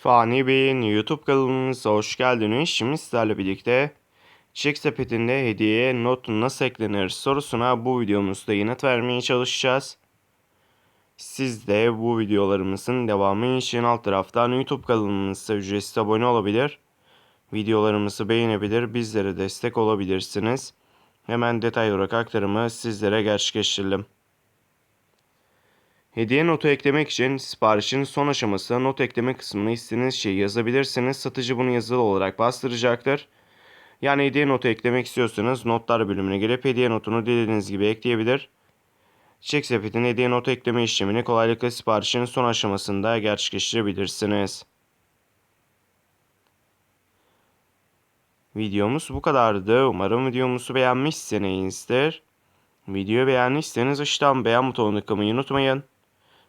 Fani Bey'in YouTube kanalımıza hoş geldiniz. Şimdi sizlerle birlikte Çek sepetinde hediyeye not nasıl eklenir sorusuna bu videomuzda yanıt vermeye çalışacağız. Siz de bu videolarımızın devamı için alt taraftan YouTube kanalımıza ücretsiz abone olabilir. Videolarımızı beğenebilir, bizlere destek olabilirsiniz. Hemen detay olarak aktarımı sizlere gerçekleştirelim. Hediye notu eklemek için siparişin son aşaması not ekleme kısmına istediğiniz şeyi yazabilirsiniz. Satıcı bunu yazılı olarak bastıracaktır. Yani hediye notu eklemek istiyorsanız notlar bölümüne gelip hediye notunu dilediğiniz gibi ekleyebilir. Çek sepetin hediye notu ekleme işlemini kolaylıkla siparişin son aşamasında gerçekleştirebilirsiniz. Videomuz bu kadardı. Umarım videomuzu beğenmişsinizdir. Videoyu beğendiyseniz aşağıdan beğen butonuna tıklamayı unutmayın.